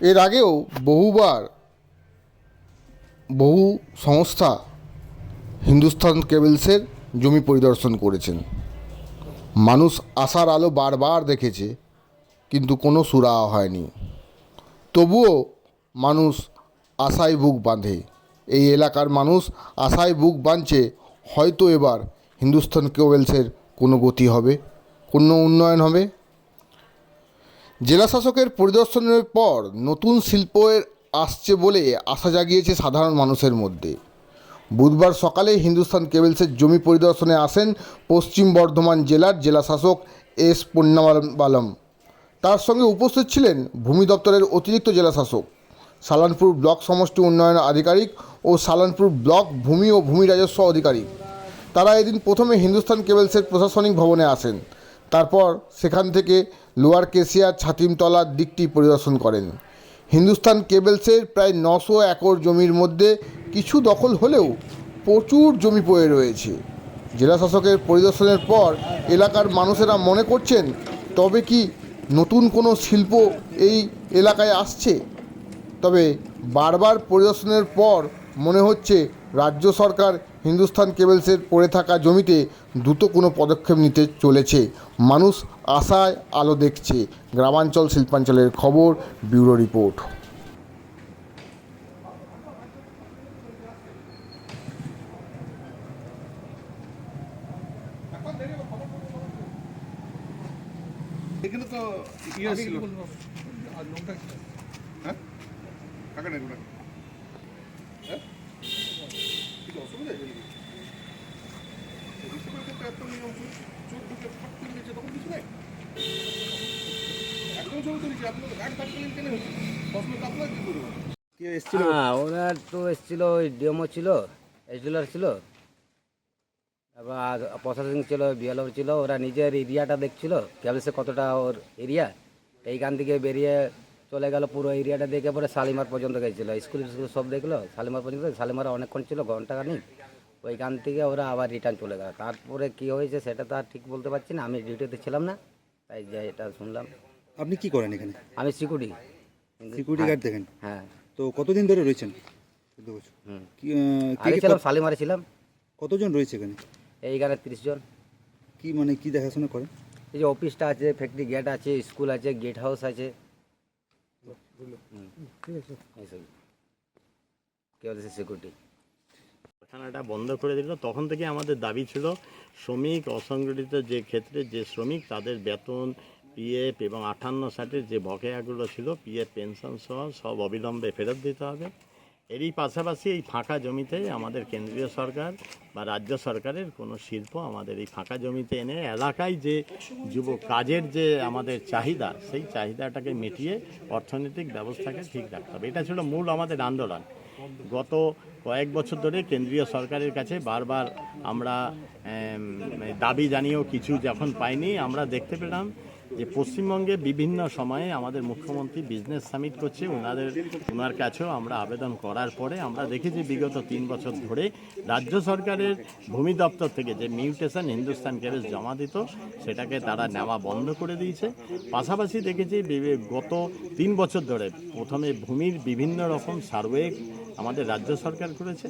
এর আগেও বহুবার বহু সংস্থা হিন্দুস্তান কেবলসের জমি পরিদর্শন করেছেন। মানুষ আশার আলো বারবার দেখেছে, কিন্তু কোনো সুরাহা হয়নি। তবুও মানুষ আশায় বুক বাঁধে। এই এলাকার মানুষ আশায় বুক বাঁধছে, হয়তো এবার হিন্দুস্তান কেবলসের কোনো গতি হবে, কোনো উন্নয়ন হবে। জেলা শাসকের পরিদর্শনের পর নতুন শিল্পের আসছে বলে আশা জাগিয়েছে সাধারণ মানুষের মধ্যে। বুধবার সকালে হিন্দুস্তান কেবলসের জমি পরিদর্শনে আসেন পশ্চিম বর্ধমান জেলার জেলাশাসক এস পূর্ণাবালম তার সঙ্গে উপস্থিত ছিলেন ভূমি দপ্তরের অতিরিক্ত জেলাশাসক, সালানপুর ব্লক সমষ্টি উন্নয়ন আধিকারিক ও সালানপুর ব্লক ভূমি ও ভূমি রাজস্ব আধিকারিক। তারা এদিন প্রথমে হিন্দুস্তান কেবলসের প্রশাসনিক ভবনে আসেন। তারপর সেখান থেকে লোয়ার কেশিয়ার ছাতিমতলার দিকটি পরিদর্শন করেন। হিন্দুস্তান কেবলসের প্রায় নশো একর জমির মধ্যে কিছু দখল হলেও প্রচুর জমি পড়ে রয়েছে। জেলা শাসকের পরিদর্শনের পর এলাকার মানুষেরা মনে করছেন, তবে কি নতুন কোনো শিল্প এই এলাকায় আসছে? তবে বারবার পরিদর্শনের পর মনে হচ্ছে রাজ্য সরকার হিন্দুস্তান কেবলসের পড়ে থাকা জমিতে দ্রুত কোনো পদক্ষেপ নিতে চলেছে। মানুষ আশায় আলো দেখছে। গ্রামাঞ্চল শিল্পাঞ্চলের খবর ব্যুরো রিপোর্ট। এখানে তো ইয়ে ছিল। হ্যাঁ? কাকা নেই। হ্যাঁ? কিছু অসুবিধা আছে নাকি? তো একটা নিয়ম ছিল, চোর ঢুকে ফাঁক করে নিয়েছে, তখন কিছু নেই। একদম ছবি তুলেছি, আপনার গাড়ি ফাঁক কেন হচ্ছে? সবসময় তো আপনারা কি করবেন? হ্যাঁ ওনার তো এসেছিল ওই ডিএমও ছিল এসডিলার ছিল তারপর প্রশাসন ছিল বিএলও ছিল ওরা নিজের এরিয়াটা দেখছিল ক্যাবলসে কতটা ওর এরিয়া এইখান থেকে বেরিয়ে চলে গেল পুরো এরিয়াটা দেখে পরে শালিমার পর্যন্ত গেছিল। স্কুল স্কুল সব দেখল শালিমার পর্যন্ত শালিমার অনেকক্ষণ ছিল ঘণ্টা খানিক ওইখান থেকে ওরা আবার রিটার্ন চলে গেল। তারপরে কি হয়েছে সেটা তো আর ঠিক বলতে পারছি না। আমি ডিউটিতে ছিলাম না তাই যে এটা শুনলাম। আপনি কি করেন এখানে? আমি সিকিউরিটি সিকিউরিটি গার্ড দেখেন? হ্যাঁ। তো কতদিন ধরে রয়েছেন? হুম। আগে ছিলাম শালিমারে ছিলাম। কতজন রয়েছে এখানে? এইখানে তিরিশ জন। কি মানে কি দেখাশোনা করেন? এই যে অফিসটা আছে ফ্যাক্টরি গেট আছে স্কুল আছে গেট হাউস আছে। কারখানাটা বন্ধ করে দিল। তখন থেকে আমাদের দাবি ছিল, শ্রমিক অসংগঠিত যে ক্ষেত্রে যে শ্রমিক, তাদের বেতন, পিএফ এবং আঠান্ন ষাটের যে বকেয়াগুলো ছিল, পিএফ, পেনশন সহ সব অবিলম্বে ফেরত দিতে হবে। এরই পাশাপাশি এই ফাঁকা জমিতে আমাদের কেন্দ্রীয় সরকার বা রাজ্য সরকারের কোনো শিল্প আমাদের এই ফাঁকা জমিতে এনে এলাকায় যে যুব কাজের যে আমাদের চাহিদা, সেই চাহিদাটাকে মিটিয়ে অর্থনৈতিক ব্যবস্থাকে ঠিক রাখতে হবে। এটা ছিল মূল আমাদের আন্দোলন। গত কয়েক বছর ধরে কেন্দ্রীয় সরকারের কাছে বারবার আমরা দাবি জানিয়েও কিছু যখন পাইনি, আমরা দেখতে পেলাম যে পশ্চিমবঙ্গে বিভিন্ন সময়ে আমাদের মুখ্যমন্ত্রী বিজনেস সামিট করছে ওনাদের ওনার কাছেও আমরা আবেদন করার পরে আমরা দেখেছি বিগত তিন বছর ধরে রাজ্য সরকারের ভূমি দপ্তর থেকে যে মিউটেশন হিন্দুস্তান গ্যারেজ জমা দিত, সেটাকে তারা নেওয়া বন্ধ করে দিয়েছে। পাশাপাশি দেখেছি গত তিন বছর ধরে প্রথমে ভূমির বিভিন্ন রকম সার্ভে আমাদের রাজ্য সরকার করেছে।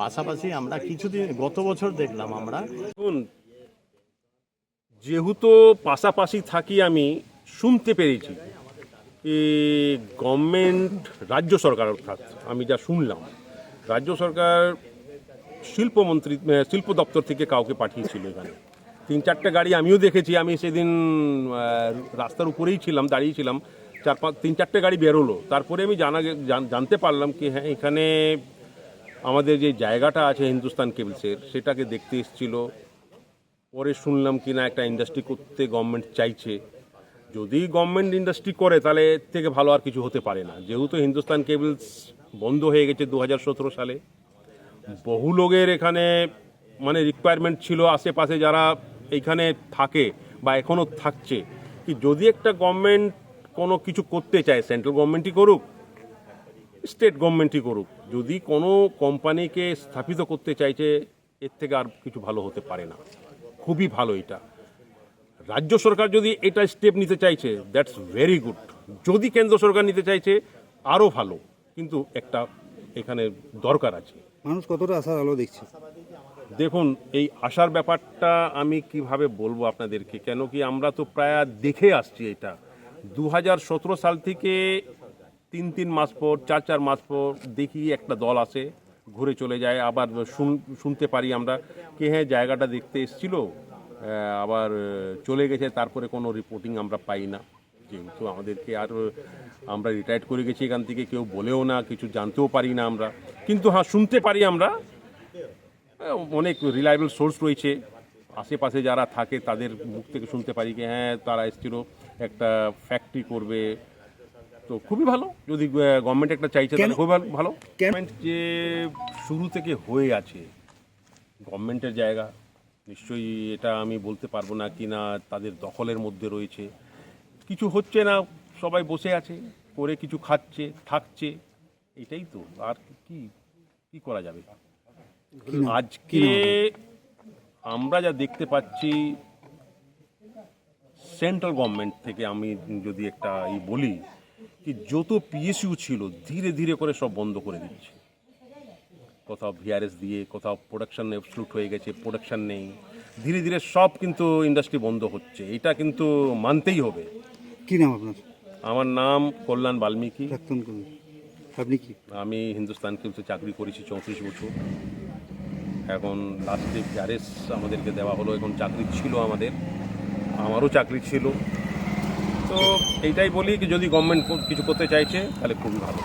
পাশাপাশি আমরা কিছুদিন, গত বছর দেখলাম আমরা যেহেতু পাশাপাশি থাকি আমি, শুনতে পেরেছি গভর্নমেন্ট রাজ্য সরকার অর্থাৎ আমি যা শুনলাম, রাজ্য সরকার শিল্পমন্ত্রী শিল্প দপ্তর থেকে কাউকে পাঠিয়েছিল এখানে। তিন চারটে গাড়ি আমিও দেখেছি, আমি সেদিন রাস্তার উপরেই ছিলাম দাঁড়িয়েছিলাম চার পাঁচ, তিন চারটে গাড়ি বেরোলো। তারপরে আমি জানা, জানতে পারলাম কি হ্যাঁ এখানে আমাদের যে জায়গাটা আছে হিন্দুস্তান কেবলসের, সেটাকে দেখতে এসেছিল। পরে শুনলাম কি না একটা ইন্ডাস্ট্রি করতে গভর্নমেন্ট চাইছে। যদি গভর্নমেন্ট ইন্ডাস্ট্রি করে, তাহলে এর থেকে ভালো আর কিছু হতে পারে না। যেহেতু হিন্দুস্তান কেবলস বন্ধ হয়ে গেছে দু হাজার সতেরো সালে, বহু লোকের এখানে মানে রিকোয়ারমেন্ট ছিল আশেপাশে যারা এইখানে থাকে বা এখনও থাকছে। কি যদি একটা গভর্নমেন্ট কোনো কিছু করতে চায় সেন্ট্রাল গভর্নমেন্টই করুক স্টেট গভর্নমেন্টই করুক, যদি কোনো কোম্পানিকে স্থাপিত করতে চাইছে, এর থেকে আর কিছু ভালো হতে পারে না। খুবই ভালো এটা। রাজ্য সরকার যদি এটা স্টেপ নিতে চাইছে দ্যাটস ভেরি গুড যদি কেন্দ্র সরকার নিতে চাইছে আরও ভালো। কিন্তু একটা এখানে দরকার আছে। মানুষ কতটা আশার আলো দেখছে? দেখুন এই আসার ব্যাপারটা আমি কীভাবে বলব আপনাদেরকে? কেন কি আমরা তো প্রায় দেখে আসছি এটা। দু হাজার সতেরো সাল থেকে তিন তিন মাস পর চার চার মাস পর দেখি একটা দল আসে। ঘুরে চলে যায়, আবার শুন- শুনতে পারি আমরা কে হ্যাঁ জায়গাটা দেখতে এসছিল আবার চলে গেছে, তারপরে কোনো রিপোর্টিং আমরা পাই না। যেহেতু আমাদেরকে আর আমরা রিটায়ার্ড করে গেছি এখান থেকে, কেউ বলেও না, কিছু জানতেও পারি না আমরা। কিন্তু হ্যাঁ শুনতে পারি আমরা অনেক রিলায়েবল সোর্স রয়েছে। আশেপাশে যারা থাকে, তাদের মুখ থেকে শুনতে পারি কি হ্যাঁ তারা এসেছিল, একটা ফ্যাক্টরি করবে তো খুবই ভালো। যদি গভর্নমেন্ট একটা চাইছে তাহলে খুবই ভালো- ভালো। যে শুরু থেকে হয়ে আছে গভর্নমেন্টের জায়গা নিশ্চয়ই এটা আমি বলতে পারব না কি না তাদের দখলের মধ্যে রয়েছে। কিছু হচ্ছে না সবাই বসে আছে করে কিছু খাচ্ছে থাকছে এটাই তো। আর কি কি করা যাবে? আজকে আমরা যা দেখতে পাচ্ছি সেন্ট্রাল গভর্নমেন্ট থেকে আমি যদি একটা ই বলি কি যত পিএসইউ ছিল ধীরে ধীরে করে সব বন্ধ করে দিচ্ছে। কোথাও ভিআরএস দিয়ে কোথাও প্রোডাকশান এক্সক্লুড হয়ে গেছে প্রোডাকশান নেই। ধীরে ধীরে সব কিন্তু ইন্ডাস্ট্রি বন্ধ হচ্ছে। এটা কিন্তু মানতেই হবে। কি নাম আপনার? আমার নাম কল্যাণ বাল্মীকি। আপনি কি? আমি হিন্দুস্তান ফিল্মসে চাকরি করেছি চৌত্রিশ বছর। এখন লাস্টে ভিআরএস আমাদেরকে দেওয়া হলো। এখন চাকরি ছিল আমাদের। আমারও চাকরি ছিল। তো এইটাই বলি যদি গভর্নমেন্ট কিছু করতে চাইছে তাহলে খুবই ভালো।